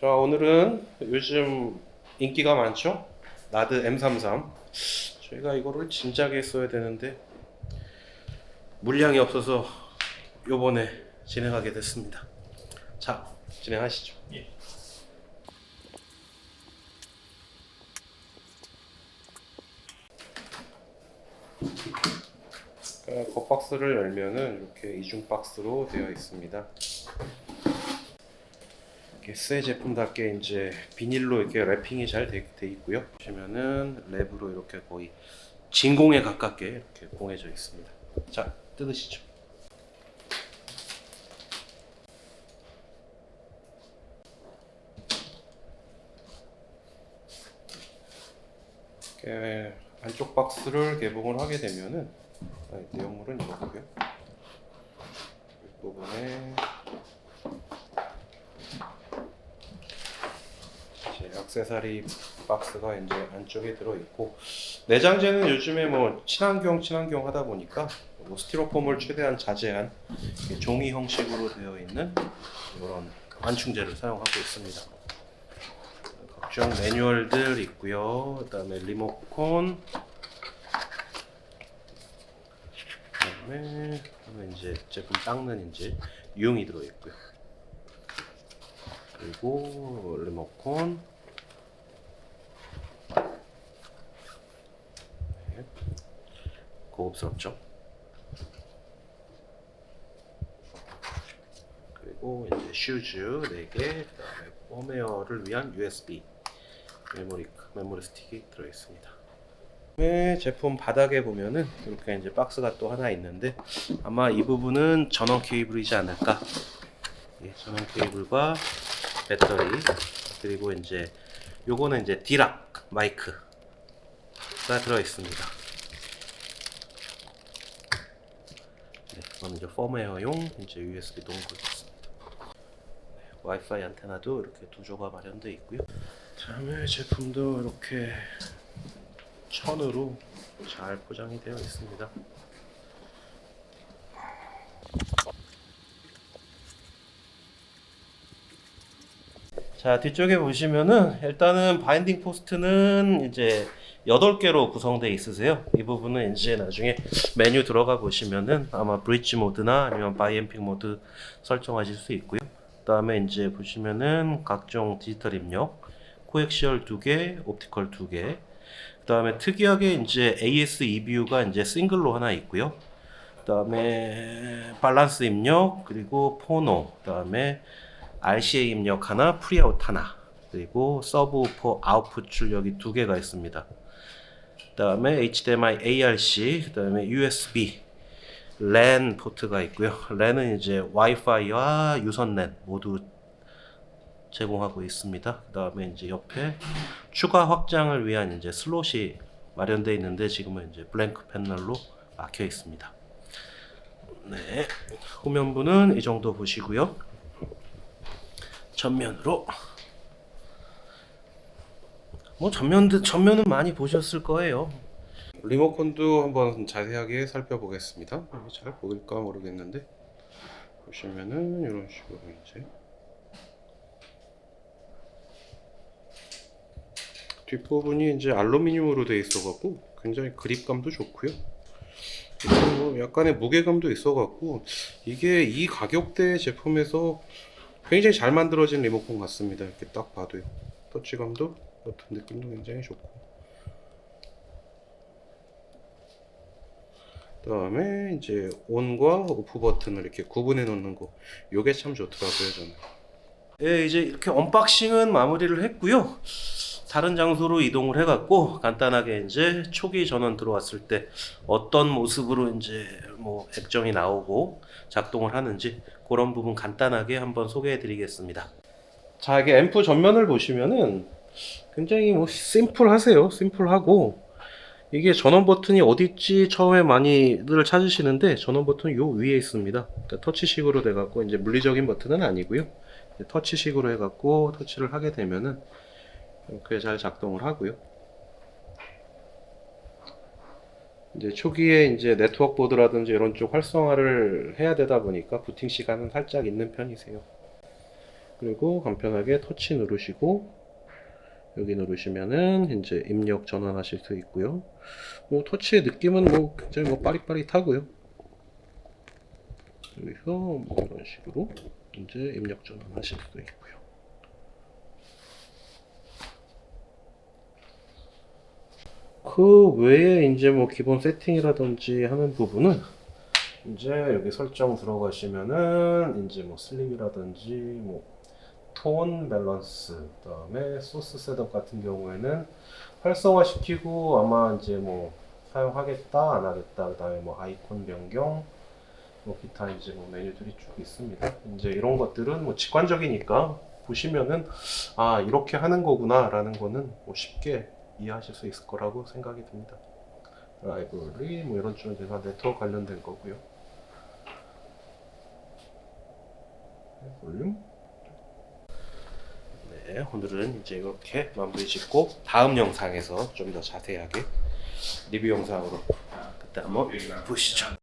자 오늘은 요즘 인기가 많죠? 나드 M33 저희가 이거를 진작에 써야 되는데 물량이 없어서 요번에 진행하게 됐습니다. 자 진행하시죠. 그러니까 겉박스를 열면은 이렇게 이중 박스로 되어 있습니다 이렇게 새 제품답게 이제 비닐로 이렇게 랩핑이 잘돼 있고요. 보시면은 랩으로 이렇게 거의 진공에 가깝게 이렇게 봉해져 있습니다. 자, 뜯으시죠. 이렇게 안쪽 박스를 개봉을 하게 되면은 아, 내용물은 이거고요. 윗부분에 액세서리 박스가 이제 안쪽에 들어 있고 내장재는 요즘에 뭐 친환경 친환경 하다 보니까 뭐 스티로폼을 최대한 자제한 종이 형식으로 되어 있는 이런 완충제를 사용하고 있습니다. 각종 매뉴얼들 있고요. 그다음에 리모컨 그다음에 이제 제품 닦는 이제 유용이 들어 있고요. 그리고 리모컨 네. 고급스럽죠 그리고 이제 슈즈 4개 그다음에 홈웨어를 위한 USB 메모리 메모리 스틱이 들어 있습니다. 네, 제품 바닥에 보면은 이렇게 이제 박스가 또 하나 있는데 아마 이 부분은 전원 케이블이지 않을까 예, 전원 케이블과 배터리 그리고 이제 요거는 이제 디락 마이크가 들어 있습니다. 네, 이거는 이제 펌웨어용 이제 USB 동굴 있습니다. 네, 와이파이 안테나도 이렇게 두 조가 마련되어 있고요. 다음에 제품도 이렇게 천으로 잘 포장이 되어 있습니다. 자 뒤쪽에 보시면은 일단은 바인딩 포스트는 이제 8개로 구성되어 있으세요. 이 부분은 이제 나중에 메뉴 들어가 보시면은 아마 브릿지 모드나 아니면 바이앰핑 모드 설정하실 수 있고요. 그 다음에 이제 보시면은 각종 디지털 입력 코엑시얼 2개 옵티컬 2개. 그 다음에 특이하게 이제 AS EBU가 이제 싱글로 하나 있고요. 그 다음에 밸런스 입력 그리고 포노 그 다음에 RCA 입력 하나, 프리아웃 하나, 그리고 서브우퍼 아웃풋 출력이 두 개가 있습니다. 그다음에 HDMI ARC, 그다음에 USB, LAN 포트가 있고요. LAN은 이제 와이파이와 유선 랜 모두 제공하고 있습니다. 그다음에 이제 옆에 추가 확장을 위한 이제 슬롯이 마련되어 있는데 지금은 이제 블랭크 패널로 막혀 있습니다. 네, 후면부는 이 정도 보시고요. 전면으로 뭐 전면 전면은 많이 보셨을 거예요. 리모컨도 한번 자세하게 살펴보겠습니다. 잘 보일까 모르겠는데 보시면은 이런 식으로 이제 뒷부분이 이제 알루미늄으로 되어 있어갖고 굉장히 그립감도 좋고요. 뭐 약간의 무게감도 있어갖고 이게 이 가격대 제품에서 굉장히 잘 만들어진 리모컨 같습니다. 이렇게 딱 봐도요. 터치감도 같은 느낌도 굉장히 좋고. 그다음에 이제 온과 오프 버튼을 이렇게 구분해 놓는 거. 요게 참 좋더라고요, 저는. 예, 이제 이렇게 언박싱은 마무리를 했고요. 다른 장소로 이동을 해갖고 간단하게 이제 초기 전원 들어왔을 때 어떤 모습으로 이제 뭐 액정이 나오고 작동을 하는지 그런 부분 간단하게 한번 소개해드리겠습니다. 자, 이게 앰프 전면을 보시면은 굉장히 뭐 심플하세요. 심플하고 이게 전원 버튼이 어디 있지 처음에 많이들 찾으시는데 전원 버튼 요 위에 있습니다. 그러니까 터치식으로 돼갖고 이제 물리적인 버튼은 아니고요. 터치식으로 해갖고 터치를 하게 되면은 꽤 잘 작동을 하고요. 이제 초기에 이제 네트워크 보드라든지 이런 쪽 활성화를 해야 되다 보니까 부팅 시간은 살짝 있는 편이세요. 그리고 간편하게 터치 누르시고 여기 누르시면은 이제 입력 전환하실 수 있고요. 뭐 터치의 느낌은 뭐 굉장히 뭐 빠릿빠릿하고요. 여기서 뭐 이런 식으로 이제 입력 전환하실 수 있고요. 그 외에 이제 뭐 기본 세팅이라든지 하는 부분은 이제 여기 설정 들어가시면은 이제 뭐 슬립이라든지 뭐 톤 밸런스 그다음에 소스 셋업 같은 경우에는 활성화 시키고 아마 이제 뭐 사용하겠다 안 하겠다 그다음에 뭐 아이콘 변경 뭐 기타 이제 뭐 메뉴들이 쭉 있습니다. 이제 이런 것들은 뭐 직관적이니까 보시면은 아 이렇게 하는 거구나라는 거는 뭐 쉽게 이해하실 수 있을 거라고 생각이 듭니다. 라이브러리 뭐 이런 쪽은 다 네트워크 관련된 거고요. 네, 볼륨. 네, 오늘은 이제 이렇게 마무리 짓고 다음 영상에서 좀 더 자세하게 리뷰 영상으로 그때 한번 보시죠.